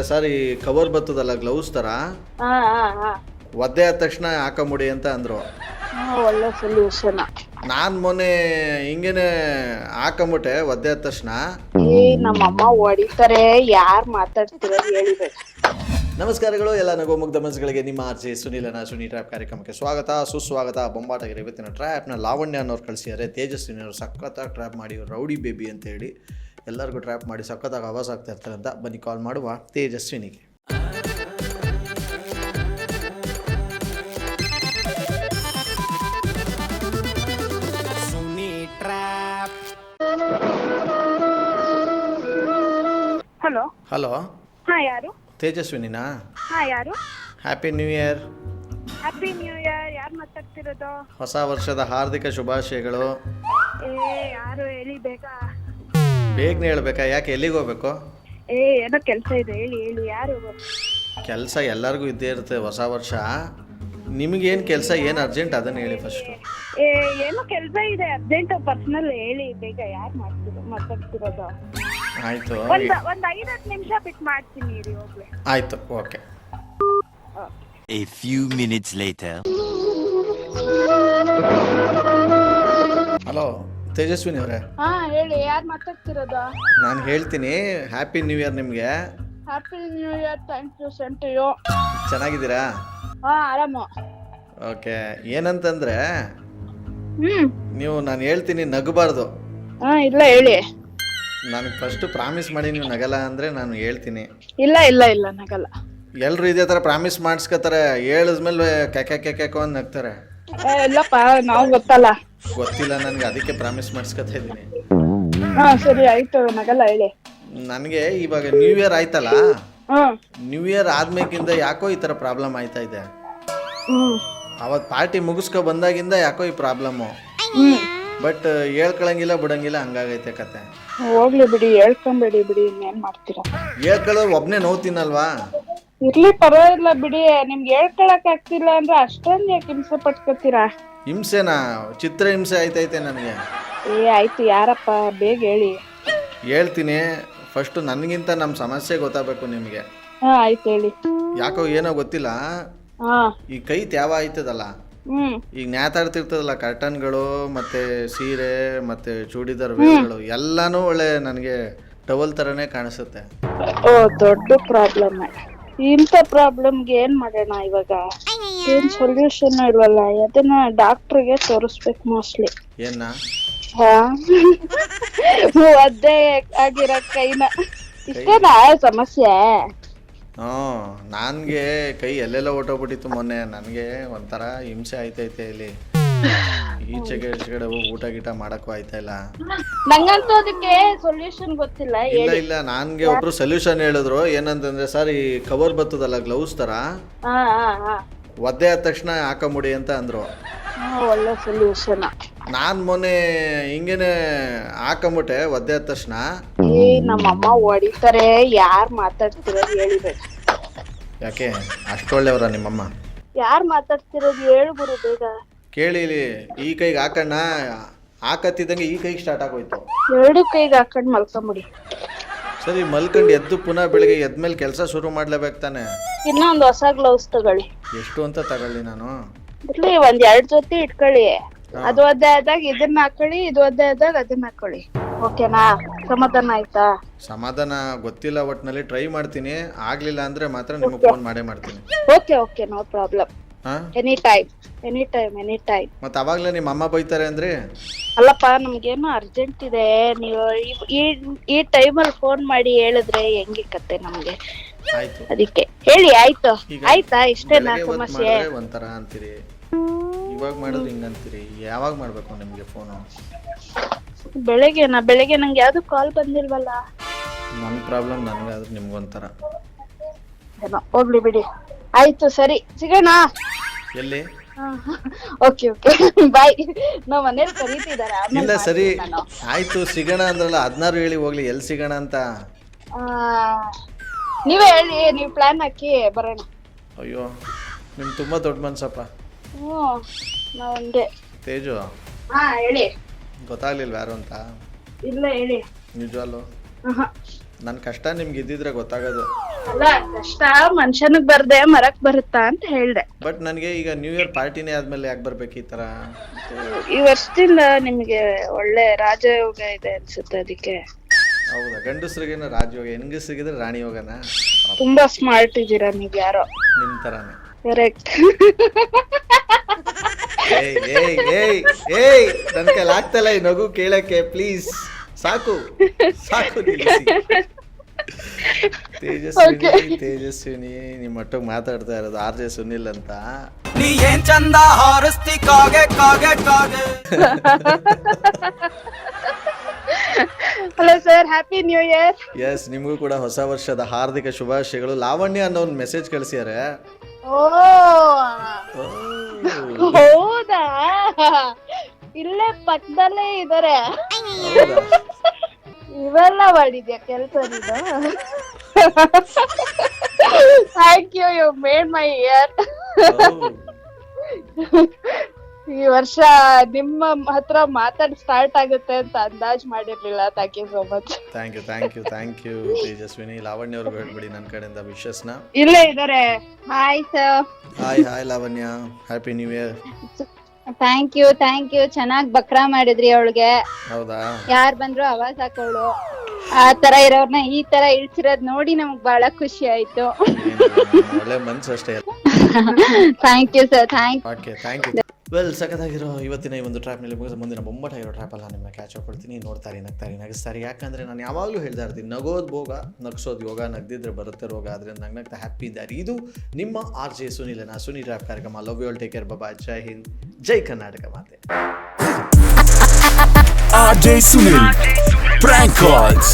ಏನಂತಂದ್ರೆ ಸರ್ ಈ ಕವರ್ ಬರ್ತದಲ್ಲ ಗ್ಲೌಸ್ ತರ? ಹಾ ಹಾ ಹಾ. ಒದ್ದೆ ಆದ ತಕ್ಷಣ ಹಾಕೊಂಬಿಡಿ ಅಂತ ಅಂದ್ರು. ನಾನ್ ಒಳ್ಳೆ ಸೊಲ್ಯೂಷನ್ ನಾನು ಮೊನ್ನೆ ಹಿಂಗೇನೆ ಹಾಕೊಂಬಿಟ್ಟೆ ಒದ್ದೆ ಆದ ತಕ್ಷಣ. ಏ ನಮ್ಮಮ್ಮ ಹೊಡಿತಾರೆ ಯಾರ್ ಮಾತಾಡ್ತಿರೋ ಹೇಳಿಬೇಕು ನಮಸ್ಕಾರಗಳು ಎಲ್ಲ ನಗೋ ಮುಗ್ಧ ಮನಸ್ಸುಗಳಿಗೆ ನಿಮ್ಮ ಆರ್ಜಿ ಸುನಿಲನ ಸುನಿ ಟ್ರ್ಯಾಪ್ ಕಾರ್ಯಕ್ರಮಕ್ಕೆ ಸ್ವಾಗತ. ಸುಸ್ವಾಗತ ಬೊಂಬಾಟಾಗಿರೋ ಇವತ್ತಿನ ಟ್ರ್ಯಾಪ್ನ ಲಾವಣ್ಯ ಅನ್ನೋರು ಕಳಿಸಿದ್ದಾರೆ. ತೇಜಸ್ವಿನಿಯವರು ಸಖತ್ತಾಗಿ ಟ್ರ್ಯಾಪ್ ಮಾಡಿ ರೌಡಿ ಬೇಬಿ ಅಂತ ಹೇಳಿ ಎಲ್ಲರಿಗೂ ಟ್ರ್ಯಾಪ್ ಮಾಡಿ ಸಖತ್ತಾಗಿ ಆವಾಸ ಆಗ್ತಾ ಇರ್ತಾರೆ ಅಂತ ಬನ್ನಿ ಕಾಲ್ ಮಾಡುವ ತೇಜಸ್ವಿನಿಗೆ. ಹಲೋ. ಹಲೋ. ಹಾ ಯಾರು? ತೇಜಸ್ವಿನಿನಾ? ಹಾ ಯಾರು? Happy new year happy new year ಯಾರು ಮಾತಾಡ್ತಿರೋದು? ಹೊಸ ವರ್ಷದ ಹಾರ್ದಿಕ ಶುಭಾಶಯಗಳು. ಏ ಯಾರು ಹೇಳಿ ಬೇಗ. ಬೇಗನೆ ಹೇಳ್ಬೇಕಾ? ಯಾಕೆ ಎಲ್ಲಿಗೆ ಹೋಗ್ಬೇಕು? ಏ ಏನೋ ಕೆಲಸ ಇದೆ ಹೇಳಿ ಹೇಳಿ ಯಾರು ಕೆಲಸ ಎಲ್ಲರಿಗೂ ಇದ್ದೇ ಇರುತ್ತೆ ಹೊಸ ವರ್ಷ. ನಿಮಗೇನು ಕೆಲಸ ಏನು ಅರ್ಜೆಂಟ್ ಅದನ್ನ ಹೇಳಿ ಫಸ್ಟು ಏ ಏನೋ ಕೆಲಸ ಇದೆ ಅರ್ಜೆಂಟ್ ಪರ್ಸನಲ್ ಹೇಳಿ ಬೇಗ ಯಾರು ಮಾಡ್ತಿರೋ ಮಾತಾಡ್ತಿರೋದು ಆಯಿತು ಒಂದು ಒಂದ್ ಐದ್ ಹತ್ತು ನಿಮಿಷ ಬಿಟ್ಟು ಮಾಡ್ತೀನಿ ಇರಿ ಹೋಗ್ಲಿ. ಆಯಿತು okay. A few minutes later. Hello Tejaswini ಅವರೇ ಹಾ ಹೇಳಿ ಯಾರು ಮಾತಾಡ್ತಿರೋದು? ನಾನು ಹೇಳ್ತೀನಿ ಹ್ಯಾಪಿ ನ್ಯೂ ಇಯರ್ ನಿಮಗೆ. Happy new year thank you same to you ಚೆನ್ನಾಗಿದ್ದೀರಾ? ಹಾ ಆರಾಮ. ಓಕೆ ಏನಂತಂದ್ರೆ ಹ್ಮ್. ನೀವು ನಾನು ಹೇಳ್ತೀನಿ ನಗಬಾರ್ದು. ಹಾ ಇಲ್ಲ ಹೇಳಿ. ನನಗೆ ಫಸ್ಟ್ ಪ್ರಾಮಿಸ್ ಮಾಡಿ ನೀವು ನಗಲ್ಲ ಅಂದ್ರೆ ನಾನು ಹೇಳ್ತೀನಿ. ಇಲ್ಲ ಇಲ್ಲ ಇಲ್ಲ ನಗಲ್ಲ. ಎಲ್ಲರೂ ಇದೇ ತರ ಪ್ರಾಮಿಸ್ ಮಾಡಿಸ್ಕೋತಾರೆ ಹೇಳಿದ್ಮೇಲೆ ಕೆಕೆ ಕೆಕೆ ಅಂತ ನಗ್ತಾರೆ. ಇಲ್ಲಪ್ಪ ನಾವು ಗೊತ್ತಲ್ಲ. ಗೊತ್ತಿಲ್ಲ ನನಗೆ ಅದಕ್ಕೆ ಪ್ರಾಮಿಸ್ ಮಾಡಿಸ್ಕೊತಾ ಇದ್ದೀನಿ. ಹಾ ಸರಿ ಆಯ್ತು ನಗಲ್ಲ ಹೇಳಿ. ನನಗೆ ಇವಾಗ ನ್ಯೂ ಇಯರ್ ಆಯ್ತಲ್ಲ? ಹ್ಮ್ ನ್ಯೂ ಇಯರ್ ಆದ್ಮೇಕಿಂದ ಯಾಕೋ ಈ ತರ ಪ್ರಾಬ್ಲಮ್ ಆಯ್ತಾ ಇದೆ? ಹ್ಮ್. ಅವತ್ತು ಪಾರ್ಟಿ ಮುಗಿಸ್ಕೊ ಬಂದಾಗಿಂದ ಯಾಕೋ ಈ ಪ್ರಾಬ್ಲಮ್ಮು ಹ್ಮ್. ಬಟ್ ಹೇಳ್ಕೊಳಂಗಿಲ್ಲ ಬಿಡಂಗಿಲ್ಲ ಹಂಗಾಗೈತೆ ಕತೆ. ಹೋಗ್ಲಿ ಬಿಡಿ ಹೇಳ್ಕೊಂಬೇಡಿ ಬಿಡಿ ಇನ್ನೇನ್ ಮಾಡ್ತೀರಾ? ಹೇಳ್ಕೊಳ್ಳೋ ಒಬ್ನೇ ನೋವು ತಿನ್ನಲ್ವಾ? ಇರ್ಲಿ ಪರವಾಗಿಲ್ಲ ಬಿಡಿ ನಿಮ್ಗೆ ಹೇಳ್ಕೊಳಕ್ ಆಗ್ತಿಲ್ಲ ಅಂದ್ರೆ ಅಷ್ಟೊಂದ್ ಯಾಕೆ ಹಿಂಸೆ ಪಟ್ಕೋತೀರಾ? ಹಿಂಸೆನಾ? ಚಿತ್ರ ಹಿಂಸೆ ಆಯ್ತೈತೆ ನನಗೆ. ಏ ಆಯ್ತು ಯಾರಪ್ಪ ಬೇಗ ಹೇಳಿ. ಹೇಳ್ತೀನಿ ಫಸ್ಟ್ ನನಗಿಂತ ನಮ್ಮ ಸಮಸ್ಯೆ ಗೊತ್ತಾಗಬೇಕು ನಿಮಗೆ. ಹಾ ಆಯ್ತು ಹೇಳಿ. ಯಾಕೋ ಏನೋ ಗೊತ್ತಿಲ್ಲ? ಹಾ. ಈ ಕೈ ತ್ಯಾವ ಆಯ್ತದಲ್ಲ? ಹ್ಮ್. ಈಗ ನ್ಯಾತಾಡ್ತಿರ್ತದಲ್ಲ ಕರ್ಟನ್ಗಳು ಮತ್ತೆ ಸೀರೆ ಮತ್ತೆ ಚೂಡಿದಾರ್ ವೇರ್ಗಳು ಎಲ್ಲಾನು ಒಳ್ಳೆ ನನಗೆ ಟವಲ್ ಥರನೇ ಕಾಣಿಸುತ್ತೆ. ಓ ದೊಡ್ಡ ಪ್ರಾಬ್ಲಮ್ ಇಂಥ ಪ್ರಾಬ್ಲಮ್ಗೆ ಏನ್ ಮಾಡೋಣ ಇವಾಗ? ಏನ್ ಸೊಲ್ಯೂಷನ್ ಇಲ್ವಲ್ಲ ಅದನ್ನ ಡಾಕ್ಟರ್ಗೆ ತೋರಿಸ್ಬೇಕು ಮೋಸ್ಟ್ಲಿ ಏನ? ಒದ್ದೆ ಆಗಿರೋ ಕೈನ. ಇಷ್ಟೇನಾ ಸಮಸ್ಯೆ? ಹ್ಞೂ ನನಗೆ ಕೈ ಎಲ್ಲೆಲ್ಲ ಹೊಟ್ಟೋಗ್ಬಿಟ್ಟಿತ್ತು ಮೊನ್ನೆ. ನನಗೆ ಒಂಥರ ಹಿಂಸೆ ಆಯ್ತೈತೆ ಇಲ್ಲಿ. ಈಚೆಗೆ ಈಚೆಗಡೆ ಹೋಗಿ ಊಟ ಗೀಟ ಮಾಡಕ್ಕೂ ಆಯ್ತಾ ಇಲ್ಲ? ನಂಗಂತೂ ಅದಕ್ಕೆ ಸೊಲ್ಯೂಷನ್ ಗೊತ್ತಿಲ್ಲ ಇಲ್ಲ ಇಲ್ಲ ನನ್ಗೆ ಒಬ್ರು ಸೊಲ್ಯೂಷನ್ ಹೇಳಿದ್ರು. ಏನಂತಂದ್ರೆ ಸರ್ ಈ ಕವರ್ ಬರ್ತದಲ್ಲ ಗ್ಲೌಸ್ ತರ? ಹಾ ಹಾ ಹಾ. ಒದ್ದೆ ಆದ ತಕ್ಷಣ ಹಾಕೊಂಬಿಡಿ ಅಂತ ಅಂದ್ರು. ಹಾ, ಒಳ್ಳೆ ಸೊಲ್ಯೂಷನ್ ನಾನು ಮೊನ್ನೆ ಹಿಂಗೇನೆ ಹಾಕೊಂಬಿಟ್ಟೆ ಒದ್ದೆ ಆದ ತಕ್ಷಣ. ಏ ನಮ್ಮಮ್ಮ ಹೊಡಿತಾರೆ ಯಾರ್ ಮಾತಾಡ್ತಿರೋದು ಯಾಕೆ? ಅಷ್ಟೊಳ್ಳೆಯವರ ನಿಮ್ಮಮ್ಮ? ಯಾರ್ ಮಾತಾಡ್ತಿರೋದು ಹೇಳು ಗುರು ಬೇಗ. ಕೇಳಿ ಈ ಕೈಗೆ ಹಾಕಣ್ಣ. ಹಾಕತ್ತಿದ್ದಂಗೆ ಈ ಕೈಗೆ ಸ್ಟಾರ್ಟ್ ಆಗೋಯ್ತು. ಎರಡು ಕೈಗೆ ಹಾಕೊಂಡ್ ಮಲ್ಕೊಂಬಿಡಿ. ಸರಿ ಮಲ್ಕೊಂಡು ಎದ್ದು ಪುನಃ ಬೆಳಿಗ್ಗೆ ಎದ್ಮೇಲೆ ಕೆಲಸ ಶುರು ಮಾಡ್ಲೇಬೇಕು ತಾನೆ. ಇನ್ನೊಂದು ಹೊಸ ಗ್ಲೌಸ್ ತಗೊಳ್ಳಿ. ಎಷ್ಟು ಅಂತ ತಗೊಳ್ಳಿ ನಾನು. ಇರ್ಲಿ ಒಂದ್ ಎರಡ್ ಜೊತೆ ಇಟ್ಕೊಳ್ಳಿ. ಅದು ಒದ್ದೆ ಆದಾಗ ಇದನ್ನ ಹಾಕೊಳ್ಳಿ ಇದು ಒದ್ದೆ ಆದಾಗ ಅದನ್ನ ಹಾಕೊಳ್ಳಿ. ಓಕೆನಾ? ಸಮಾಧಾನ ಆಯ್ತಾ? ಸಮಾಧಾನ ಗೊತ್ತಿಲ್ಲ ಒಟ್ಟಿನಲ್ಲಿ ಟ್ರೈ ಮಾಡ್ತೀನಿ. ಆಗ್ಲಿಲ್ಲ ಅಂದ್ರೆ ಮಾತ್ರ ನಿಮಗೆ ಫೋನ್ ಮಾಡೇ ಮಾಡ್ತೀನಿ. Okay okay no problem any time any time any time ಮತ್ತೆ ಅವಾಗಲೇ ನಿಮ್ಮ ಅಮ್ಮ ಬೈತಾರೆ ಅಂದ್ರೆ? ಅಲ್ಲಪ್ಪ ನಮ್ಗೇನು ಅರ್ಜೆಂಟ್ ಇದೆ. ನೀವು ಈ- ಈ ಈ ಟೈಮಲ್ಲಿ ಫೋನ್ ಮಾಡಿ ಹೇಳಿದ್ರೆ ಹೆಂಗೆ ಕತೆ ನಮ್ಗೆ? ಆಯ್ತು. ಅದಕ್ಕೆ. ಹೇಳಿ ಆಯ್ತು. ಈಗ ಆಯ್ತಾ? ಇಷ್ಟೇನಾ ಬೆಳಗ್ಗೆ ಹೊತ್ತು ಸಮಸ್ಯೆ? ಮಾಡಿದ್ರೆ ಒಂಥರ ಅಂತೀರಿ. ಇವಾಗ ಮಾಡಿದ್ರೆ ಹಿಂಗ್ ಅಂತೀರಿ. ಯಾವಾಗ ಮಾಡ್ಬೇಕು ನಿಮಗೆ ಫೋನು ಬೆಳಗ್ಗೆನಾ? ಬೆಳಗ್ಗೆ ನಂಗೆ ಯಾವ್ದು ಕಾಲ್ ಬಂದಿಲ್ವಲ್ಲ? ನನ್ನ ಪ್ರಾಬ್ಲಮ್ ನನಗಾದ್ರೆ ನಿಮ್ಗೊಂಥರ. ಏನೋ ಹೋಗ್ಲಿ ಬಿಡಿ. ಆಯ್ತು ಸರಿ. ಸಿಗೋಣ. ಎಲ್ಲಿ? Okay okay. ಬಾಯ್ ನಾವ್ ಮನೇಲಿ ಕರೀತಿದಾರೆ ಆಮೇಲೆ ಇಲ್ಲ ಸರಿ. ಮಾಡ್ತೀನಿ ನಾನು. ಆಯ್ತು ಸಿಗೋಣ ಅಂದ್ರಲ್ಲ ಹದಿನಾರು ಹೇಳಿ ಹೋಗ್ಲಿ. ಎಲ್ಲಿ ಸಿಗೋಣ ಅಂತ? ಆ, ನೀವೇ ಹೇಳಿ ನೀವ್ ಪ್ಲಾನ್ ಹಾಕಿ ಬರೋಣ. ಅಯ್ಯೋ ನಿಮ್ ತುಂಬಾ ದೊಡ್ಡ ಮನ್ಸಪ್ಪ. ಹ್ಞೂ ನಾವ್ ತೇಜು? ಹಾ ಹೇಳಿ. ಗೊತ್ತಾಗ್ಲಿಲ್ವ ಯಾರು ಅಂತ? ಇಲ್ಲ ಹೇಳಿ. ನಿಜವಲ್ಲೂ ಆಹಾ. ನನ್ನ ಕಷ್ಟ ನಿಮ್ಗೆ ಇದ್ದಿದ್ರೆ ಗೊತ್ತಾಗೋದು. ಅಲ್ಲ ಕಷ್ಟ ಮನುಷ್ಯನಿಗ್ ಬರ್ದೆ ಮರಕ್ ಬರುತ್ತಾ ಅಂತ ಹೇಳ್ದೆ. ಬಟ್ ನನಗೆ ಈಗ ನ್ಯೂ ಇಯರ್ ಪಾರ್ಟಿನೇ ಆದ್ಮೇಲೆ ಯಾಕೆ ಬರ್ಬೇಕು ಈ ತರ? ಈ ವರ್ಷದಿಂದ ನಿಮ್ಗೆ ಒಳ್ಳೆ ರಾಜಯೋಗ ಇದೆ ಅನ್ಸುತ್ತೆ ಅದಕ್ಕೆ. ಹೌದಾ? ಗಂಡಸ್ರಿಗೇನು ರಾಜಯೋಗ ಹೆಂಗಸ್ರಿಗಿದ್ರೆ ರಾಣಿ ಯೋಗನ? ತುಂಬಾ ಸ್ಮಾರ್ಟ್ ಇದೀರಾ ನೀವ್ ಯಾರೋ. ನಿಮ್ಮ ತರಾನೇ. ಕರೆಕ್ಟ್ ಏಯ್ ಏಯ್ ಏಯ್ ಏಯ್ ನನ್ನ ಕೈಲಿ ಈ ನಗು ಕೇಳಕ್ಕೆ ಪ್ಲೀಸ್ ಸಾಕು ಸಾಕು ನಿಲ್ಲಿಸಿ. ತೇಜಸ್ವಿನಿ ತೇಜಸ್ವಿನಿ ನಿಮ್ಮ ಮಟ್ಟಿಗೆ ಮಾತಾಡ್ತಾ ಇರೋದು ಆರ್ ಜೆ ಸುನಿಲ್ ಅಂತ. ನೀ ಏನ್ ಚಂದ ಹಾರಿಸ್ತಿ ಕಾಗೆ ಕಾಗೆ ಕಾಗೆ. Hello sir happy new year yes ನಿಮಗೂ ಕೂಡ ಹೊಸ ವರ್ಷದ ಹಾರ್ದಿಕ ಶುಭಾಶಯಗಳು. ಲಾವಣ್ಯ ಅನ್ನೋ ಒಂದು ಮೆಸೇಜ್ ಕಳಿಸಿದ್ದಾರೆ ಓ ಹೌದಾ? ಇಲ್ಲೇ ಪಕ್ಕದಲ್ಲೇ ಇದಾರೆ. ಇವೆಲ್ಲ ಮಾಡಿದ್ಯಾ ಕೆಲ್ಸ ನೀನು thank you you made my year ಈ ವರ್ಷ ನಿಮ್ಮ ಹತ್ರ ಮಾತಾಡ್ ಸ್ಟಾರ್ಟ್ ಆಗುತ್ತೆ ಅಂತ ಅಂದಾಜ್ ಮಾಡಿರ್ಲಿಲ್ಲ. Thank you so much thank you thank you thank you Tejaswini. Lavanya ಅವ್ರಿಗೆ ಹೇಳ್ಬಿಡಿ ನನ್ನ ಕಡೆಯಿಂದ ವಿಶಸ್ನ ಇಲ್ಲೇ ಇದಾರೆ. Hi sir hi hi Lavanya. Happy new year thank you thank you ಚೆನ್ನಾಗ್ ಬಕ್ರಾ ಮಾಡಿದ್ರಿ ಅವಳಿಗೆ. ಹೌದಾ? ಯಾರ್ ಬಂದ್ರು ಅವಾಜ್ ಹಾಕೋಳು. ಆ ತರ ಇರೋರ್ನ ಈ ತರ ಇಳ್ಸಿರೋದ್ ನೋಡಿ ನಮ್ಗ್ ಬಹಳ ಖುಷಿ ಆಯ್ತು. ಒಳ್ಳೆ ಮನ್ಸು ಅಷ್ಟೇ. Thank you sir thank okay thank you well ಸಖತ್ತಾಗಿರೋ ಇವತ್ತಿನ ಈ ಒಂದು ಟ್ರ್ಯಾಪ್ನಲ್ಲಿ ಮುಗಿದ ಮುಂದಿನ ಟ್ರಾಪ್ ಅಲ್ಲಿ ನಿಮ್ಮ ಕ್ಯಾಚ್ ಹಾಕೊಳ್ತೀನಿ ನೋಡ್ತಾರೆ ನಗ್ತಾರೆ ನಗಿಸ್ತಾರೆ ಯಾಕಂದ್ರೆ ನಾನು ಯಾವಾಗಲೂ ಹೇಳ್ತಾ ಇರ್ತೀನಿ ನಗೋದು ಭೋಗ ನಗ್ಸೋದು ಯೋಗ ನಗ್ದಿದ್ರೆ ಬರುತ್ತೆ ರೋಗ ಆದ್ರೆ ನಗ್ ನಗ್ತಾ ಹ್ಯಾಪಿ ಇದ್ದಾರೆ ಇದು ನಿಮ್ಮ ಆರ್ ಜೆ ಸುನಿಲನ ಸುನಿ ಟ್ರ್ಯಾಪ್ ಕಾರ್ಯಕ್ರಮ. Love you all take care ಬಾಬಾ ಜೈ ಹಿಂದ್ ಜೈ ಕರ್ನಾಟಕ ಮಾತೆ R J Sunil prank calls